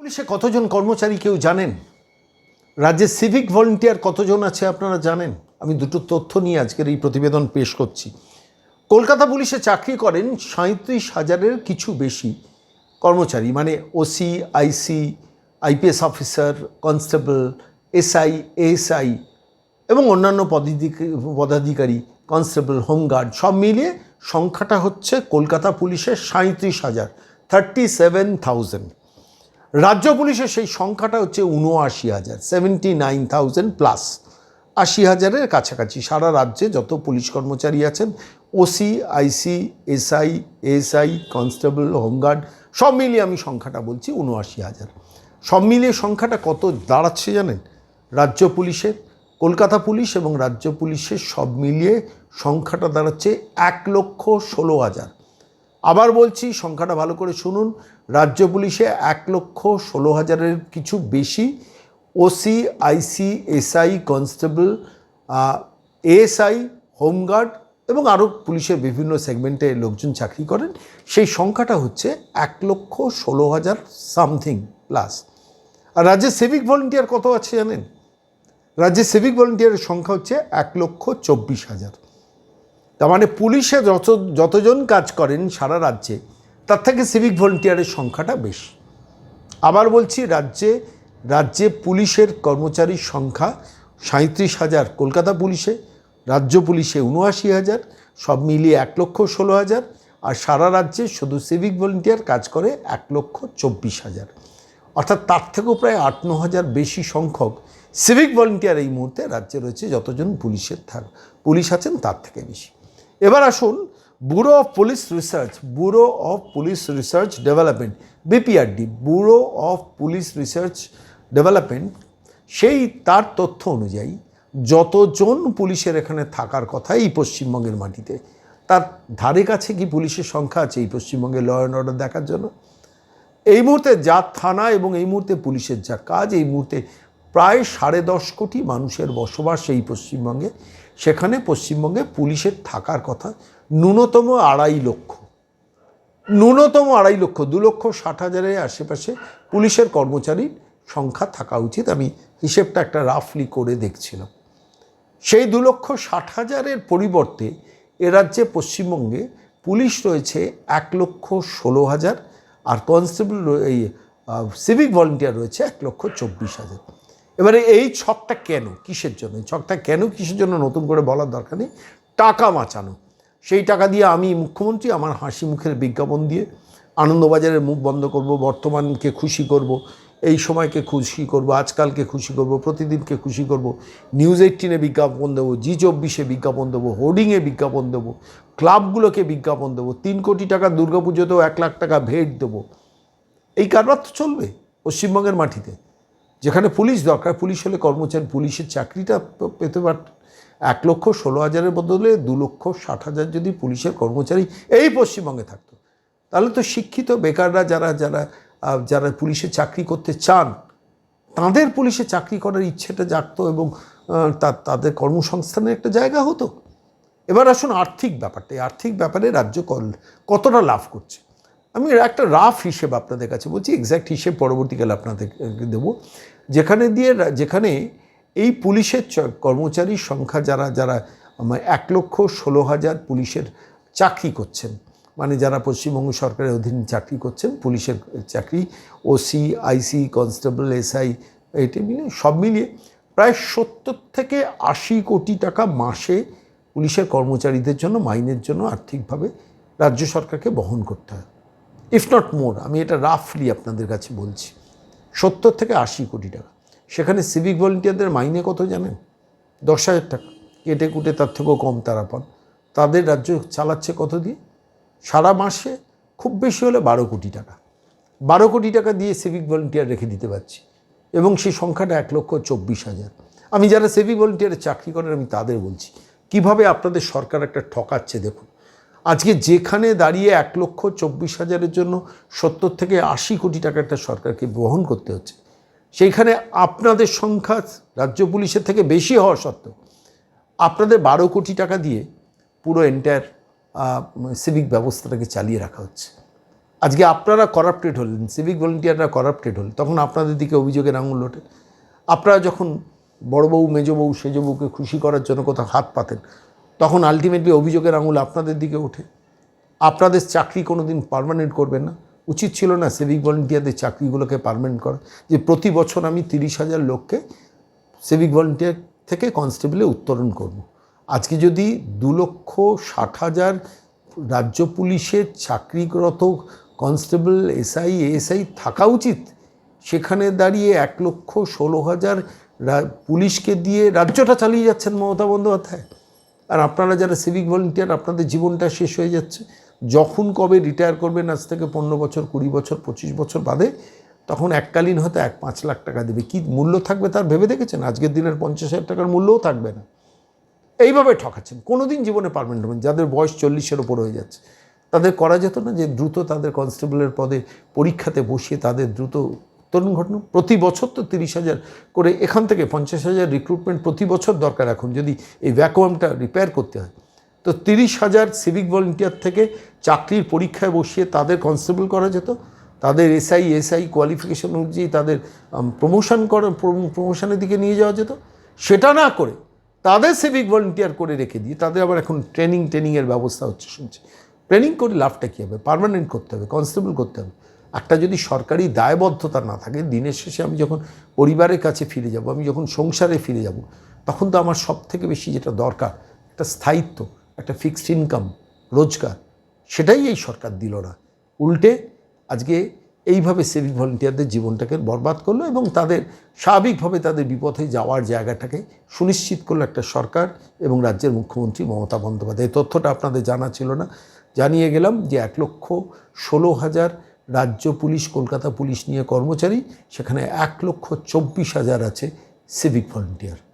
পুলিশে কতজন কর্মচারী কেউ জানেন? রাজ্যে সিভিক ভলেন্টিয়ার কতজন আছে আপনারা জানেন? আমি দুটো তথ্য নিয়ে আজকের এই প্রতিবেদন পেশ করছি। কলকাতা পুলিশে চাকরি করেন সাঁত্রিশ হাজারের কিছু বেশি কর্মচারী মানে OC IC IPS officer constable SI ASI এবং অন্যান্য পদাধিক- পদাধিকারী কনস্টেবল হোমগার্ড সব মিলিয়ে সংখ্যাটা হচ্ছে কলকাতা পুলিশের সাঁত্রিশ হাজার থার্টি সেভেন থাউজেন্ড রাজ্য পুলিশের সেই সংখ্যাটা হচ্ছে উনআশি হাজার সেভেন্টি নাইন থাউজেন্ড প্লাস আশি হাজারের কাছাকাছি। সারা রাজ্যে যত পুলিশ কর্মচারী আছেন OC IC SI SI constable home guard সব মিলিয়ে আমি সংখ্যাটা বলছি উনআশি হাজার। সব মিলিয়ে সংখ্যাটা কত দাঁড়াচ্ছে জানেন? রাজ্য পুলিশের, কলকাতা পুলিশ এবং রাজ্য পুলিশের সব মিলিয়ে সংখ্যাটা দাঁড়াচ্ছে এক লক্ষ ষোলো হাজার। আবার বলছি, সংখ্যাটা ভালো করে শুনুন। রাজ্য পুলিশে এক লক্ষ ষোলো হাজারের কিছু বেশি OC IC SI constable ASI home guard এবং আরও পুলিশের বিভিন্ন সেগমেন্টে লোকজন চাকরি করেন। সেই সংখ্যাটা হচ্ছে এক লক্ষ ষোলো হাজার সামথিং প্লাস। আর রাজ্যে সিভিক ভলেন্টিয়ার কত আছে জানেন? রাজ্যে সিভিক ভলেন্টিয়ারের সংখ্যা হচ্ছে এক লক্ষ চব্বিশ হাজার। তার মানে পুলিশে যত, যতজন কাজ করেন সারা রাজ্যে, তার থেকে সিভিক ভলেন্টিয়ারের সংখ্যাটা বেশি। আবার বলছি, রাজ্যে রাজ্যে পুলিশের কর্মচারীর সংখ্যা সাঁত্রিশ হাজার, কলকাতা পুলিশে, রাজ্য পুলিশে উনআশি হাজার, সব মিলিয়ে এক লক্ষ ষোলো হাজার, আর সারা রাজ্যে শুধু সিভিক ভলেন্টিয়ার কাজ করে এক লক্ষ চব্বিশ হাজার। অর্থাৎ তার থেকেও প্রায় আট, ন হাজার বেশি সংখ্যক সিভিক ভলেন্টিয়ার এই মুহূর্তে রাজ্যে রয়েছে, যতজন পুলিশের থাক, পুলিশ আছেন তার থেকে বেশি। এবার আসুন bureau of police research bureau of police research development BPRD bureau of police research development সেই তার তথ্য অনুযায়ী যতজন পুলিশের এখানে থাকার কথা এই পশ্চিমবঙ্গের মাটিতে, তার ধারে কাছে কি পুলিশের সংখ্যা আছে এই পশ্চিমবঙ্গে ল অ্যান্ড অর্ডার দেখার জন্য? এই মুহূর্তে যা থানা এবং এই মুহূর্তে পুলিশের যা কাজ, এই মুহূর্তে প্রায় সাড়ে দশ কোটি মানুষের বসবাস এই পশ্চিমবঙ্গে। সেখানে পশ্চিমবঙ্গে পুলিশের থাকার কথা ন্যূনতম আড়াই লক্ষ। ন্যূনতম আড়াই লক্ষ, দু লক্ষ ষাট হাজারের আশেপাশে পুলিশের কর্মচারীর সংখ্যা থাকা উচিত। আমি হিসেবটা একটা রাফলি করে দেখছিলাম। সেই দু লক্ষ ষাট হাজারের পরিবর্তে এ রাজ্যে পশ্চিমবঙ্গে পুলিশ রয়েছে এক লক্ষ ষোলো হাজার আর কনস্টেবল এই সিভিক ভলেন্টিয়ার রয়েছে এক লক্ষ চব্বিশ হাজার। এবারে এই ছকটা কেন? কিসের জন্য? ছকটা কেন? কিসের জন্য নতুন করে বলার দরকার নেই। টাকা বাঁচানো। সেই টাকা দিয়ে আমি মুখ্যমন্ত্রী, আমার হাসি মুখের বিজ্ঞাপন দিয়ে আনন্দবাজারের মুখ বন্ধ করব, বর্তমানকে খুশি করব, এই সময়কে খুশি করব, আজকালকে খুশি করব, প্রতিদিনকে খুশি করব, নিউজ এইটিনে বিজ্ঞাপন দেবো, জি চব্বিশে বিজ্ঞাপন দেবো, হোর্ডিংয়ে বিজ্ঞাপন দেবো, ক্লাবগুলোকে বিজ্ঞাপন দেবো, তিন কোটি টাকা দুর্গাপুজোতেও এক লাখ টাকা ভেট দেবো। এই কারবার তো চলবে পশ্চিমবঙ্গের মাটিতে। যেখানে পুলিশ দরকার, পুলিশ হলে কর্মচারী, পুলিশের চাকরিটা পেতে পারত এক লক্ষ ষোলো হাজারের বদলে দু লক্ষ ষাট হাজার যদি পুলিশের কর্মচারী এই পশ্চিমবঙ্গে থাকতো। তাহলে তো শিক্ষিত বেকাররা যারা যারা যারা পুলিশে চাকরি করতে চান, তাদের পুলিশে চাকরি করার ইচ্ছেটা জাগতো এবং তাদের কর্মসংস্থানের একটা জায়গা হতো। এবার আসুন আর্থিক ব্যাপারটা। এই আর্থিক ব্যাপারে রাজ্য কতটা লাভ করছে? আমি একটা রাফ হিসেব আপনাদের কাছে বলছি এক্স্যাক্ট হিসেব পরবর্তীকালে আপনাদের দেবো। যেখানে দিয়ে যেখানে এই পুলিশের কর্মচারীর সংখ্যা যারা যারা এক লক্ষ ষোলো হাজার পুলিশের চাকরি করছেন মানে যারা পশ্চিমবঙ্গ সরকারের অধীনে চাকরি করছেন, পুলিশের চাকরি ওসি আইসি কনস্টেবল এসআই এটি মিলিয়ে সব মিলিয়ে প্রায় সত্তর থেকে আশি কোটি টাকা মাসে পুলিশের কর্মচারীদের জন্য, মাইনের জন্য আর্থিকভাবে রাজ্য সরকারকে বহন করতে হয়। ইফ নট মোর আমি এটা রাফলি আপনাদের কাছে বলছি। সত্তর থেকে আশি কোটি টাকা। সেখানে সিভিক ভলেন্টিয়ারদের মাইনে কত জানেন? দশ হাজার টাকা। কেটে কুটে তার থেকেও কম তারা পান। তাদের রাজ্য চালাচ্ছে কত দিয়ে? সারা মাসে খুব বেশি হলে বারো কোটি টাকা। বারো কোটি টাকা দিয়ে সিভিক ভলেন্টিয়ার রেখে দিতে পারছি। এবং সেই সংখ্যাটা এক লক্ষ চব্বিশ হাজার। আমি যারা সিভিক ভলেন্টিয়ারের চাকরি করেন, আমি তাদের বলছি, কীভাবে আপনাদের সরকার একটা ঠকাচ্ছে দেখুন। আজকে যেখানে দাঁড়িয়ে এক লক্ষ চব্বিশ হাজারের জন্য সত্তর থেকে আশি কোটি টাকা একটা সরকারকে বহন করতে হচ্ছে, সেইখানে আপনাদের সংখ্যা রাজ্য পুলিশের থেকে বেশি হওয়া সত্ত্বেও আপনাদের বারো কোটি টাকা দিয়ে পুরো এন্টায়ার সিভিক ব্যবস্থাটাকে চালিয়ে রাখা হচ্ছে। আজকে আপনারা করাপ্টেড হলেন সিভিক ভলেন্টিয়াররা করাপ্টেড হলেন, তখন আপনাদের দিকে অভিযোগের আঙুল ওঠে। আপনারা যখন বড়বউ মেজবউ সেজবউকে খুশি করার জন্য কোথাও হাত পাতেন তখন আলটিমেটলি অভিযোগের আঙুল আপনাদের দিকে ওঠে। আপনাদের চাকরি কোনো দিন পারমানেন্ট করবেন না। উচিত ছিল না সিভিক ভলেন্টিয়ারদের চাকরিগুলোকে পারমানেন্ট করা। যে প্রতি বছর আমি তিরিশ হাজার লোককে সিভিক ভলেন্টিয়ার থেকে কনস্টেবলে উত্তরণ করব। আজকে যদি দু লক্ষ ষাট হাজার রাজ্য পুলিশের চাকরিরত কনস্টেবল এসআই এএসআই থাকা উচিত, সেখানে দাঁড়িয়ে এক লক্ষ ষোলো হাজার পুলিশকে দিয়ে রাজ্যটা চালিয়ে যাচ্ছেন মমতা বন্দ্যোপাধ্যায়। আর আপনারা যারা সিভিক ভলেন্টিয়ার আপনাদের জীবনটা শেষ হয়ে যাচ্ছে। যখন কবে রিটায়ার করবেন, আজ থেকে পনেরো বছর, কুড়ি বছর, পঁচিশ বছর বাদে, তখন এককালীন হয়তো এক পাঁচ লাখ টাকা দেবে। কি মূল্য থাকবে তার ভেবে দেখেছেন? আজকের দিনের পঞ্চাশ হাজার টাকার মূল্যও থাকবে না। এইভাবে ঠকাচ্ছেন। কোনো দিন জীবনে পারমানেন্ট হবেন যাদের বয়স চল্লিশের ওপর হয়ে যাচ্ছে। তাদের করা যেত না যে দ্রুত তাদের কনস্টেবলের পদে পরীক্ষাতে বসিয়ে তাদের দ্রুত উত্তরণ ঘটনা। প্রতি বছর তো তিরিশ হাজার করে, এখান থেকে পঞ্চাশ হাজার রিক্রুটমেন্ট প্রতি বছর দরকার এখন যদি এই ভ্যাকুয়ামটা রিপেয়ার করতে হয়। তো তিরিশ হাজার সিভিক ভলেন্টিয়ার থেকে চাকরির পরীক্ষায় বসিয়ে তাদের কনস্টেবল করা যেত, তাদের এসআই এসআই কোয়ালিফিকেশন অনুযায়ী তাদের প্রমোশন করা প্রমোশনের দিকে নিয়ে যাওয়া যেত। সেটা না করে তাদের সিভিক ভলেন্টিয়ার করে রেখে দিয়ে তাদের আবার এখন ট্রেনিং ট্রেনিংয়ের ব্যবস্থা হচ্ছে শুনছি। ট্রেনিং করে লাভটা কী হবে? পার্মানেন্ট করতে হবে কনস্টেবল করতে হবে। একটা যদি সরকারি দায়বদ্ধতা না থাকে, দিনের শেষে আমি যখন পরিবারের কাছে ফিরে যাব, আমি যখন সংসারে ফিরে যাব, তখন তো আমার সব থেকে বেশি যেটা দরকার, একটা স্থায়িত্ব, একটা ফিক্সড ইনকাম, রোজগার, সেটাই এই সরকার দিল না। উল্টে আজকে এইভাবে সিভিক ভলেন্টিয়ারদের জীবনটাকে বরবাদ করল এবং তাদের স্বাভাবিকভাবে তাদের বিপথে যাওয়ার জায়গাটাকে সুনিশ্চিত করল একটা সরকার এবং রাজ্যের মুখ্যমন্ত্রী মমতা বন্দ্যোপাধ্যায়। এই তথ্যটা আপনাদের জানা ছিল না। জানিয়ে গেলাম যে এক লক্ষ ষোলো হাজার রাজ্য পুলিশ কলকাতা পুলিশ নিয়ে কর্মচারী সেখানে এক লক্ষ চব্বিশ হাজার আছে সিভিক ভলেন্টিয়ার